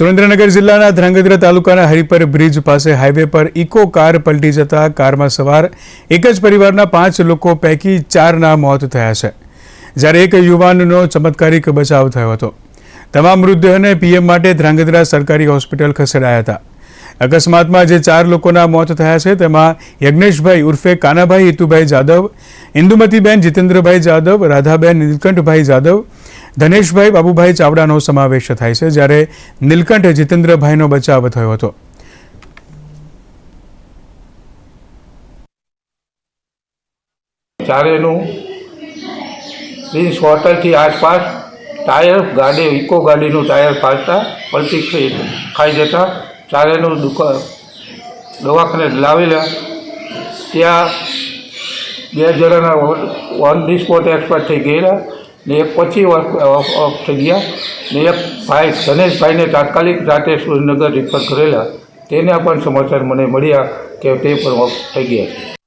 સુરેન્દ્રનગર જિલ્લાના ધ્રાંગધ્રા તાલુકાના હરિપર બ્રિજ પાસે હાઈવે પર ઇકો કાર પલટી જતા કારમાં સવાર એક જ પરિવારના પાંચ લોકો પૈકી ચારના મોત થયા છે. જ્યારે એક યુવાનનો ચમત્કારિક બચાવ થયો હતો. તમામ મૃતદેહને પીએમ માટે ધ્રાંગધ્રા સરકારી હોસ્પિટલ ખસેડાયા હતા. અકસ્માતમાં જે ચાર લોકોના મોત થયા છે, તેમાં યજ્ઞેશભાઈ ઉર્ફે કાનાભાઈ હિતુભાઈ જાદવ, ઇન્દુમતીબેન જીતેન્દ્રભાઈ જાદવ, રાધાબેન નીલકંઠભાઈ જાદવ ધનેશભાઈ, બાબુભાઈ ચાવડાનો સમાવેશ થાય છે જ્યારે નીલકંઠ જીતેન્દ્રભાઈનો બચાવ થયો હતો. ચારેનું પ્રિન્સ હોટલથી આસપાસ ટાયર ગાડી, ઇકો ગાડીનું ટાયર ફાટતા પલટી થઈ ખાઈ જતા ચારેનું દુકાન દવાખાને લાવેલા. ત્યાં બે જણાના ઓન ધી સ્પોટ એક્સપર્ટ થઈ ગયેલા. ને એક પછી ઓફ થઈ ગયા. ને એક ભાઈ ધનેશભાઈને તાત્કાલિક રાતે સુરેન્દ્રનગર રિફર કરેલા. તેના પણ સમાચાર મને મળ્યા કે તે પણ ઓફ થઈ ગયા